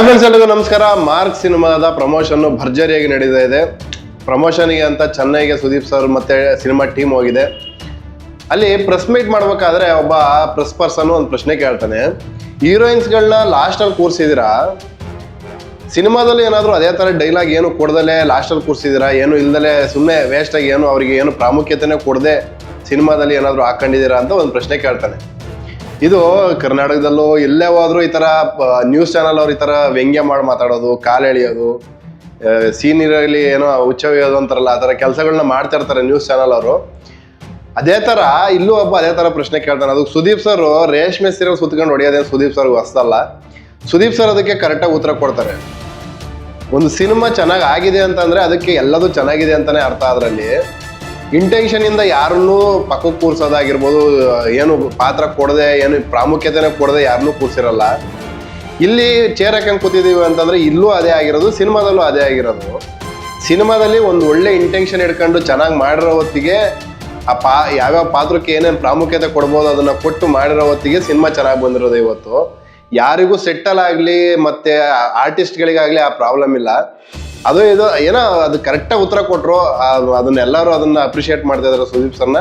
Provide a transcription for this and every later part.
Hi friends ಎಲ್ಲರಿಗೂ ನಮಸ್ಕಾರ. Mark ಸಿನಿಮಾದ ಪ್ರಮೋಷನ್ ಭರ್ಜರಿಯಾಗಿ ನಡೀತಾ ಇದೆ. ಪ್ರಮೋಷನ್ಗೆ ಅಂತ ಚೆನ್ನೈಗೆ ಸುದೀಪ್ ಸರ್ ಮತ್ತೆ ಸಿನಿಮಾ ಟೀಮ್ ಹೋಗಿದೆ. ಅಲ್ಲಿ ಪ್ರೆಸ್ ಮೀಟ್ ಮಾಡ್ಬೇಕಾದ್ರೆ ಒಬ್ಬ ಪ್ರೆಸ್ ಪರ್ಸನ್ ಒಂದು ಪ್ರಶ್ನೆ ಕೇಳ್ತಾನೆ. ಹೀರೋಯಿನ್ಸ್ಗಳನ್ನ ಲಾಸ್ಟಲ್ಲಿ ಕೂರಿಸಿದಿರಾ? ಸಿನಿಮಾದಲ್ಲಿ ಏನಾದರೂ ಅದೇ ಥರ ಡೈಲಾಗ್ ಏನು ಕೊಡ್ದಲೆ ಲಾಸ್ಟಲ್ಲಿ ಕೂರಿಸಿದಿರಾ? ಏನು ಇಲ್ದಲೆ ಸುಮ್ಮನೆ ವೇಸ್ಟಾಗಿ ಏನು ಅವರಿಗೆ ಏನು ಪ್ರಾಮುಖ್ಯತೆನೇ ಕೊಡದೆ ಸಿನಿಮಾದಲ್ಲಿ ಏನಾದರೂ ಹಾಕೊಂಡಿದ್ದೀರಾ ಅಂತ ಒಂದು ಪ್ರಶ್ನೆ ಕೇಳ್ತಾನೆ. ಇದು ಕರ್ನಾಟಕದಲ್ಲೂ ಎಲ್ಲೇ ಹೋದ್ರು ಈ ತರ ನ್ಯೂಸ್ ಚಾನಲ್ ಅವ್ರು ಈ ತರ ವ್ಯಂಗ್ಯ ಮಾಡಿ ಮಾತಾಡೋದು, ಕಾಲು ಸೀನ್ ಸೀನಿಯರಲ್ಲಿ ಏನೋ ಹುಚ್ಚವಿಯೋದು ಅಂತಾರಲ್ಲ, ಆ ಥರ ಕೆಲಸಗಳನ್ನ ಮಾಡ್ತಾ ಇರ್ತಾರೆ ನ್ಯೂಸ್ ಚಾನಲ್ ಅವರು. ಅದೇ ತರ, ಇಲ್ಲೂ ಒಬ್ಬ ಅದೇ ತರ ಪ್ರಶ್ನೆ ಕೇಳ್ತಾನೆ ಅದಕ್ಕೆ ಸುದೀಪ್ ಸರ್ ರೇಷ್ಮೆ ಸೀರೆ ಸುತ್ಕೊಂಡು ಹೊಡೆಯೋದೇನು ಸುದೀಪ್ ಸರ್ ಹೊಸ್ತಲ್ಲ ಸುದೀಪ್ ಸರ್ ಅದಕ್ಕೆ ಕರೆಕ್ಟಾಗಿ ಉತ್ತರ ಕೊಡ್ತಾರೆ. ಒಂದು ಸಿನಿಮಾ ಚೆನ್ನಾಗಿ ಆಗಿದೆ ಅಂತಂದರೆ ಅದಕ್ಕೆ ಎಲ್ಲದೂ ಚೆನ್ನಾಗಿದೆ ಅಂತಾನೆ ಅರ್ಥ ಅದರಲ್ಲಿ ಇಂಟೆನ್ಷನ್ ಇಂದ ಯಾರನ್ನೂ ಪಕ್ಕಕ್ಕೆ ಕೂರ್ಸೋದಾಗಿರ್ಬೋದು, ಏನು ಪಾತ್ರ ಕೊಡದೆ, ಏನು ಪ್ರಾಮುಖ್ಯತೆನೇ ಕೊಡದೆ ಯಾರನ್ನೂ ಕೂರ್ಸಿರಲ್ಲ. ಇಲ್ಲಿ ಚೇರ್ ಹಾಕೊಂಡು ಕೂತಿದ್ದೀವಿ ಅಂತಂದ್ರೆ ಇಲ್ಲೂ ಅದೇ ಆಗಿರೋದು, ಸಿನಿಮಾದಲ್ಲೂ ಅದೇ ಆಗಿರೋದು. ಸಿನಿಮಾದಲ್ಲಿ ಒಂದು ಒಳ್ಳೆ ಇಂಟೆನ್ಷನ್ ಇಟ್ಕೊಂಡು ಚೆನ್ನಾಗಿ ಮಾಡಿರೋ ಹೊತ್ತಿಗೆ ಆ ಪಾ, ಯಾವ್ಯಾವ ಪಾತ್ರಕ್ಕೆ ಏನೇನು ಪ್ರಾಮುಖ್ಯತೆ ಕೊಡ್ಬೋದು ಅದನ್ನ ಕೊಟ್ಟು ಮಾಡಿರೋ ಹೊತ್ತಿಗೆ ಸಿನಿಮಾ ಚೆನ್ನಾಗಿ ಬಂದಿರೋದು ಇವತ್ತು. ಯಾರಿಗೂ ಸೆಟ್ಟಲ್ ಆಗಲಿ, ಮತ್ತೆ ಆರ್ಟಿಸ್ಟ್ಗಳಿಗಾಗಲಿ ಆ ಪ್ರಾಬ್ಲಮ್ ಇಲ್ಲ. ಅದು ಇದು ಏನೋ ಅದು ಕರೆಕ್ಟಾಗಿ ಉತ್ತರ ಕೊಟ್ಟರು ಅದನ್ನ ಎಲ್ಲರೂ ಅದನ್ನ ಅಪ್ರಿಷಿಯೇಟ್ ಮಾಡ್ತಾ ಇದ್ದಾರೆ ಸುದೀಪ್ ಸರ್ನ.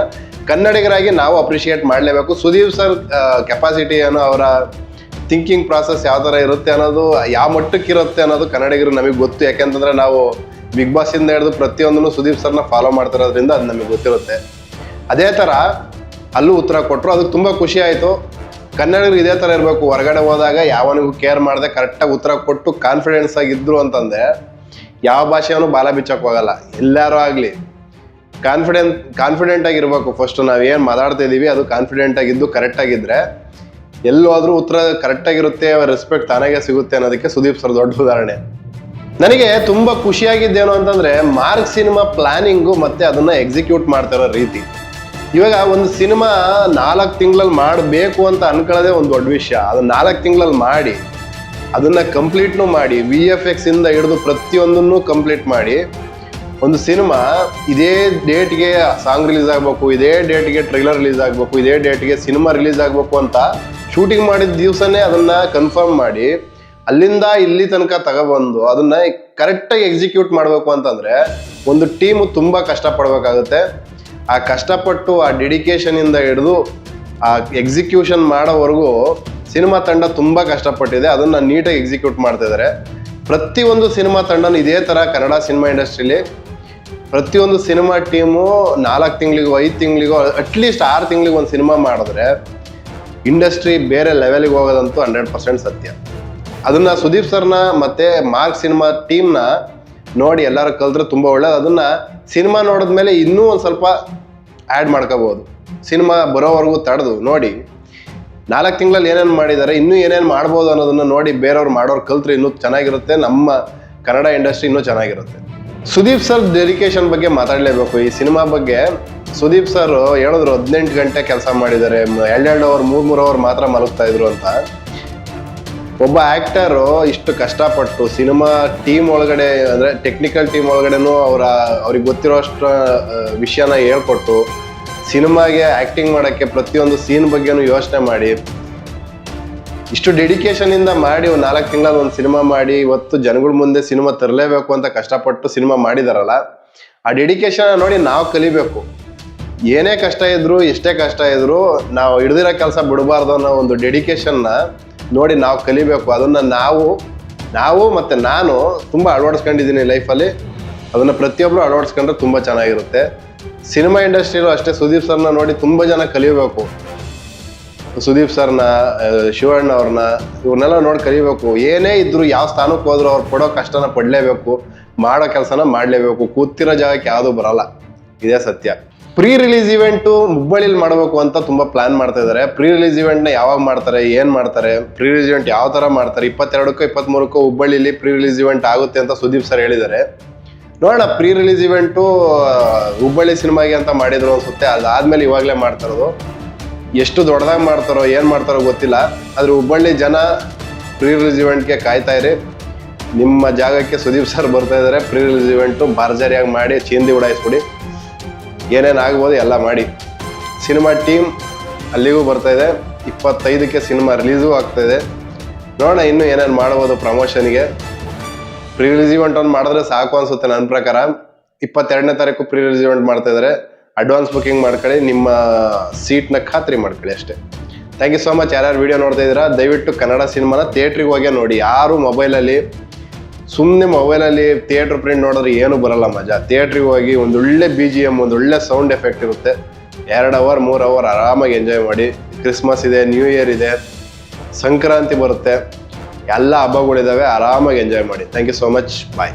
ಕನ್ನಡಿಗರಾಗಿ ನಾವು ಅಪ್ರಿಷಿಯೇಟ್ ಮಾಡಲೇಬೇಕು. ಸುದೀಪ್ ಸರ್ ಕೆಪಾಸಿಟಿ ಏನೋ, ಅವರ ಥಿಂಕಿಂಗ್ ಪ್ರಾಸೆಸ್ ಯಾವ ಥರ ಇರುತ್ತೆ ಅನ್ನೋದು, ಯಾವ ಮಟ್ಟಕ್ಕೆ ಇರುತ್ತೆ ಅನ್ನೋದು ಕನ್ನಡಿಗರು ನಮಗೆ ಗೊತ್ತು. ಯಾಕೆಂತಂದ್ರೆ ನಾವು ಬಿಗ್ ಬಾಸ್ ಇಂದ ಹಿಡಿದು ಪ್ರತಿಯೊಂದನ್ನು ಸುದೀಪ್ ಸರ್ನ ಫಾಲೋ ಮಾಡ್ತಿರೋದ್ರಿಂದ ಅದು ನಮಗೆ ಗೊತ್ತಿರುತ್ತೆ. ಅದೇ ಥರ ಅಲ್ಲೂ ಉತ್ತರ ಕೊಟ್ಟರು ಅದಕ್ಕೆ ತುಂಬ ಖುಷಿ ಆಯಿತು. ಕನ್ನಡಿಗರು ಇದೇ ಥರ ಇರಬೇಕು. ಹೊರಗಡೆ ಹೋದಾಗ ಯಾವನಿಗೂ ಕೇರ್ ಮಾಡದೆ ಕರೆಕ್ಟಾಗಿ ಉತ್ತರ ಕೊಟ್ಟು ಕಾನ್ಫಿಡೆನ್ಸ್ ಆಗಿದ್ರು ಅಂತಂದೆ. ಯಾವ ಭಾಷೆಯನ್ನು ಬಾಲ ಬಿಚ್ಚಕ್ಕೆ ಹೋಗಲ್ಲ. ಎಲ್ಲರೂ ಆಗಲಿ. ಕಾನ್ಫಿಡೆಂಟ್ ಕಾನ್ಫಿಡೆಂಟ್ ಆಗಿರ್ಬೇಕು ಫಸ್ಟ್ ನಾವು ಏನು ಮಾತಾಡ್ತಾ ಇದ್ದೀವಿ ಅದು ಕಾನ್ಫಿಡೆಂಟ್ ಆಗಿದ್ದು ಕರೆಕ್ಟ್ ಆಗಿದ್ರೆ, ಎಲ್ಲೋದ್ರೂ ಉತ್ತರ ಕರೆಕ್ಟ್ ಆಗಿರುತ್ತೆ ರೆಸ್ಪೆಕ್ಟ್ ತಾನಾಗೆ ಸಿಗುತ್ತೆ ಅನ್ನೋದಕ್ಕೆ ಸುದೀಪ್ ಸರ್ ದೊಡ್ಡ ಉದಾಹರಣೆ. ನನಗೆ ತುಂಬ ಖುಷಿಯಾಗಿದ್ದೇನು ಅಂತಂದ್ರೆ, ಮಾರ್ಕ್ ಸಿನಿಮಾ ಪ್ಲಾನಿಂಗು ಮತ್ತೆ ಅದನ್ನ ಎಕ್ಸಿಕ್ಯೂಟ್ ಮಾಡ್ತಿರೋ ರೀತಿ. ಇವಾಗ ಒಂದು ಸಿನಿಮಾ ನಾಲ್ಕು ತಿಂಗಳಲ್ಲಿ ಮಾಡಬೇಕು ಅಂತ ಅನ್ಕೊಳ್ಳೋದೇ ಒಂದು ದೊಡ್ಡ ವಿಷಯ. ಅದು ನಾಲ್ಕು ತಿಂಗಳಲ್ಲಿ ಮಾಡಿ ಅದನ್ನ ಕಂಪ್ಲೀಟ್ನು ಮಾಡಿ ವಿ ಎಫ್ ಎಕ್ಸ್ ಇಂದ ಹಿಡಿದು ಪ್ರತಿಯೊಂದನ್ನು ಕಂಪ್ಲೀಟ್ ಮಾಡಿ, ಒಂದು ಸಿನಿಮಾ ಇದೇ ಡೇಟ್ಗೆ ಸಾಂಗ್ ರಿಲೀಸ್ ಆಗಬೇಕು, ಇದೇ ಡೇಟ್ಗೆ ಟ್ರೈಲರ್ ರಿಲೀಸ್ ಆಗಬೇಕು, ಇದೇ ಡೇಟ್ಗೆ ಸಿನಿಮಾ ರಿಲೀಸ್ ಆಗಬೇಕು ಅಂತ ಶೂಟಿಂಗ್ ಮಾಡಿದ ದಿವಸನೇ ಅದನ್ನ ಕನ್ಫರ್ಮ್ ಮಾಡಿ, ಅಲ್ಲಿಂದ ಇಲ್ಲಿ ತನಕ ತಗೊಬಂದು ಅದನ್ನ ಕರೆಕ್ಟಾಗಿ ಎಕ್ಸಿಕ್ಯೂಟ್ ಮಾಡಬೇಕು ಅಂತಂದ್ರೆ ಒಂದು ಟೀಮು ತುಂಬ ಕಷ್ಟಪಡಬೇಕಾಗುತ್ತೆ. ಆ ಕಷ್ಟಪಟ್ಟು ಆ ಡೆಡಿಕೇಶನ್ ಇಂದ ಹಿಡಿದು ಆ ಎಕ್ಸಿಕ್ಯೂಷನ್ ಮಾಡೋವರೆಗೂ ಸಿನಿಮಾ ತಂಡ ತುಂಬ ಕಷ್ಟಪಟ್ಟಿದೆ, ಅದನ್ನ ನೀಟಾಗಿ ಎಕ್ಸಿಕ್ಯೂಟ್ ಮಾಡ್ತಾ ಇದ್ದಾರೆ ಪ್ರತಿಯೊಂದು ಸಿನಿಮಾ ತಂಡನೂ ಇದೇ ತರ ಕನ್ನಡ ಸಿನಿಮಾ ಇಂಡಸ್ಟ್ರಿಲಿ. ಪ್ರತಿಯೊಂದು ಸಿನಿಮಾ ಟೀಮು ನಾಲ್ಕು ತಿಂಗಳಿಗೋ, ಐದು ತಿಂಗಳಿಗೋ ಅಟ್ಲೀಸ್ಟ್ ಆರು ತಿಂಗಳಿಗೆ ಒಂದು ಸಿನಿಮಾ ಮಾಡಿದ್ರೆ ಇಂಡಸ್ಟ್ರಿ ಬೇರೆ ಲೆವೆಲ್ಗೆ ಹೋಗೋದಂತೂ ಹಂಡ್ರೆಡ್ ಪರ್ಸೆಂಟ್ ಸತ್ಯ. ಅದನ್ನ ಸುದೀಪ್ ಸರ್ನ ಮತ್ತೆ ಮಾರ್ಕ್ ಸಿನಿಮಾ ಟೀಮ್ನ ನೋಡಿ ಎಲ್ಲರೂ ಕಲ್ತ್ರೆ ತುಂಬ ಒಳ್ಳೇದು. ಅದನ್ನ ಸಿನಿಮಾ ನೋಡಿದ್ಮೇಲೆ ಇನ್ನೂ ಒಂದು ಸ್ವಲ್ಪ ಆ್ಯಡ್ ಮಾಡ್ಕೋಬೋದು ಸಿನಿಮಾ ಬರೋವರೆಗೂ ತಡೆದು ನೋಡಿ. ನಾಲ್ಕು ತಿಂಗಳಲ್ಲಿ ಏನೇನು ಮಾಡಿದ್ದಾರೆ ಇನ್ನೂ ಏನೇನು ಮಾಡ್ಬೋದು ಅನ್ನೋದನ್ನು ನೋಡಿ ಬೇರೆಯವ್ರು ಮಾಡೋರು ಕಲ್ತ್ರೆ ಇನ್ನೂ ಚೆನ್ನಾಗಿರುತ್ತೆ, ನಮ್ಮ ಕನ್ನಡ ಇಂಡಸ್ಟ್ರಿ ಇನ್ನೂ ಚೆನ್ನಾಗಿರುತ್ತೆ. ಸುದೀಪ್ ಸರ್ ಡೆಡಿಕೇಶನ್ ಬಗ್ಗೆ ಮಾತಾಡಲೇಬೇಕು. ಈ ಸಿನಿಮಾ ಬಗ್ಗೆ ಸುದೀಪ್ ಸರ್ ಹೇಳಿದ್ರು, ಹದಿನೆಂಟು ಗಂಟೆ ಕೆಲಸ ಮಾಡಿದ್ದಾರೆ ಎರಡೆರಡು ಅವರ್ ಮೂರು ಮೂರು ಅವರ್ ಮಾತ್ರ ಮಲಗ್ತಾ ಇದ್ರು ಅಂತ. ಒಬ್ಬ ಆ್ಯಕ್ಟರು ಇಷ್ಟು ಕಷ್ಟಪಟ್ಟು ಸಿನಿಮಾ ಟೀಮ್ ಒಳಗಡೆ, ಅಂದರೆ ಟೆಕ್ನಿಕಲ್ ಟೀಮ್ ಒಳಗಡೆನೂ ಅವರ, ಅವ್ರಿಗೆ ಗೊತ್ತಿರೋಷ್ಟು ವಿಷಯನ ಹೇಳ್ಕೊಟ್ಟು ಸಿನಿಮಾಗೆ ಆಕ್ಟಿಂಗ್ ಮಾಡೋಕ್ಕೆ ಪ್ರತಿಯೊಂದು ಸೀನ್ ಬಗ್ಗೆನೂ ಯೋಚನೆ ಮಾಡಿ. ಇಷ್ಟು ಡೆಡಿಕೇಶನಿಂದ ಮಾಡಿ ಒಂದು ನಾಲ್ಕು ತಿಂಗಳಲ್ಲಿ ಒಂದು ಸಿನಿಮಾ ಮಾಡಿ, ಇವತ್ತು ಜನಗಳ ಮುಂದೆ ಸಿನಿಮಾ ತರಲೇಬೇಕು ಅಂತ ಕಷ್ಟಪಟ್ಟು ಸಿನಿಮಾ ಮಾಡಿದಾರಲ್ಲ, ಆ ಡೆಡಿಕೇಶನ್ ನೋಡಿ ನಾವು ಕಲಿಬೇಕು. ಏನೇ ಕಷ್ಟ ಇದ್ರು, ಎಷ್ಟೇ ಕಷ್ಟ ಇದ್ರು ನಾವು ಹಿಡ್ದಿರೋ ಕೆಲಸ ಬಿಡಬಾರ್ದು ಅನ್ನೋ ಒಂದು ಡೆಡಿಕೇಶನ್ನ ನೋಡಿ ನಾವು ಕಲಿಬೇಕು. ಅದನ್ನು ನಾವು ನಾವು ಮತ್ತು ನಾನು ತುಂಬ ಅಳವಡಿಸ್ಕೊಂಡಿದ್ದೀನಿ ಲೈಫಲ್ಲಿ ಅದನ್ನು ಪ್ರತಿಯೊಬ್ಬರು ಅಳವಡಿಸ್ಕೊಂಡ್ರೆ ತುಂಬ ಚೆನ್ನಾಗಿರುತ್ತೆ. ಸಿನಿಮಾ ಇಂಡಸ್ಟ್ರಿಲೂ ಅಷ್ಟೇ ಸುದೀಪ್ ಸರ್ನ ನೋಡಿ ತುಂಬ ಜನ ಕಲಿಬೇಕು. ಸುದೀಪ್ ಸರ್ನ ಶಿವಣ್ಣ ಅವ್ರನ್ನ ಇವ್ರನ್ನೆಲ್ಲ ನೋಡಿ ಕಲಿಬೇಕು. ಏನೇ ಇದ್ರು ಯಾವ ಸ್ಥಾನಕ್ಕೆ ಹೋದ್ರು ಅವ್ರು ಕೊಡೋ ಕಷ್ಟನ ಪಡಲೇಬೇಕು. ಮಾಡೋ ಕೆಲಸನ ಮಾಡಲೇಬೇಕು. ಕೂತಿರೋ ಜಾಗಕ್ಕೆ ಯಾವುದೂ ಬರಲ್ಲ. ಇದೇ ಸತ್ಯ. ಪ್ರೀ ರಿಲೀಸ್ ಇವೆಂಟು ಹುಬ್ಬಳ್ಳಿಲಿ ಮಾಡಬೇಕು ಅಂತ ತುಂಬ ಪ್ಲಾನ್ ಮಾಡ್ತಾ ಇದ್ದಾರೆ ಪ್ರೀ ರಿಲೀಸ್ ಇವೆಂಟ್ನ ಯಾವಾಗ ಮಾಡ್ತಾರೆ, ಏನು ಮಾಡ್ತಾರೆ ಪ್ರೀ ರಿಲೀಸ್ ಇವೆಂಟ್ ಯಾವ ಥರ ಮಾಡ್ತಾರೆ, ಇಪ್ಪತ್ತೆರಡಕ್ಕೂ ಇಪ್ಪತ್ಮೂರಕ್ಕೂ ಹುಬ್ಬಳ್ಳಿಲಿ ಪ್ರೀ ರಿಲೀಸ್ ಇವೆಂಟ್ ಆಗುತ್ತೆ ಅಂತ ಸುದೀಪ್ ಸರ್ ಹೇಳಿದ್ದಾರೆ. ನೋಡೋಣ ಪ್ರೀ ರಿಲೀಸ್ ಇವೆಂಟು ಹುಬ್ಬಳ್ಳಿ ಸಿನಿಮಾಗೆ ಅಂತ ಮಾಡಿದ್ರು ಅನ್ಸುತ್ತೆ. ಅದಾದ್ಮೇಲೆ ಇವಾಗಲೇ ಮಾಡ್ತಾರೋದು ಎಷ್ಟು ದೊಡ್ಡದಾಗಿ ಮಾಡ್ತಾರೋ, ಏನು ಮಾಡ್ತಾರೋ ಗೊತ್ತಿಲ್ಲ. ಆದ್ರೆ ಹುಬ್ಬಳ್ಳಿ ಜನ ಪ್ರೀ ರಿಲೀಸ್ ಇವೆಂಟ್ಗೆ ಕಾಯ್ತಾ ಇರಿ. ನಿಮ್ಮ ಜಾಗಕ್ಕೆ ಸುದೀಪ್ ಸರ್ ಬರ್ತಾ ಇದ್ದಾರೆ ಪ್ರೀ ರಿಲೀಸ್ ಇವೆಂಟು ಭರ್ಜರಿಯಾಗಿ ಮಾಡಿ, ಚೀಂದಿ ಉಡಾಯಿಸ್ಬಿಡಿ. ಏನೇನು ಆಗ್ಬೋದು ಎಲ್ಲ ಮಾಡಿ. ಸಿನಿಮಾ ಟೀಮ್ ಅಲ್ಲಿಗೂ ಬರ್ತಾ ಇದೆ. ಇಪ್ಪತ್ತೈದಕ್ಕೆ ಸಿನಿಮಾ ರಿಲೀಸೂ ಆಗ್ತಾ ಇದೆ. ನೋಡೋಣ, ಇನ್ನೂ ಏನೇನು ಮಾಡ್ಬೋದು ಪ್ರಮೋಷನ್ಗೆ ಪ್ರೀ ರಿಲೀಸ್ ಇವೆಂಟ್ ಒಂದು ಮಾಡಿದ್ರೆ ಸಾಕು ಅನ್ಸುತ್ತೆ ನನ್ನ ಪ್ರಕಾರ. ಇಪ್ಪತ್ತೆರಡನೇ ತಾರೀಕು ಪ್ರೀ ರಿಲೀಸ್ ಇವೆಂಟ್ ಮಾಡ್ತಾ ಇದ್ದಾರೆ ಅಡ್ವಾನ್ಸ್ ಬುಕಿಂಗ್ ಮಾಡ್ಕೊಳ್ಳಿ, ನಿಮ್ಮ ಸೀಟ್ನ ಖಾತ್ರಿ ಮಾಡ್ಕೊಳ್ಳಿ ಅಷ್ಟೇ. ಥ್ಯಾಂಕ್ ಯು ಸೋ ಮಚ್ ಯಾರ್ಯಾರು ವಿಡಿಯೋ ನೋಡ್ತಾ ಇದ್ದೀರಾ, ದಯವಿಟ್ಟು ಕನ್ನಡ ಸಿನಿಮಾನ ಥಿಯೇಟ್ರಿಗೆ ಹೋಗಿ ನೋಡಿ. ಯಾರು ಮೊಬೈಲಲ್ಲಿ ಸುಮ್ಮನೆ ಮೊಬೈಲಲ್ಲಿ ಥಿಯೇಟ್ರ್ ಪ್ರಿಂಟ್ ನೋಡಿದ್ರೆ ಏನು ಬರಲ್ಲ ಮಜಾ. ಥಿಯೇಟ್ರಿಗೆ ಹೋಗಿ ಒಂದು ಒಳ್ಳೆ ಬಿ ಜಿ ಎಂ ಒಂದು ಒಳ್ಳೆ ಸೌಂಡ್ ಎಫೆಕ್ಟ್ ಇರುತ್ತೆ. ಎರಡು ಅವರ್ ಮೂರು ಅವರ್ ಆರಾಮಾಗಿ ಎಂಜಾಯ್ ಮಾಡಿ. ಕ್ರಿಸ್ಮಸ್ ಇದೆ ನ್ಯೂ ಇಯರ್ ಇದೆ, ಸಂಕ್ರಾಂತಿ ಬರುತ್ತೆ. ಎಲ್ಲ ಹಬ್ಬಗಳಿದ್ದಾವೆ ಆರಾಮಾಗಿ ಎಂಜಾಯ್ ಮಾಡಿ. Thank you so much bye.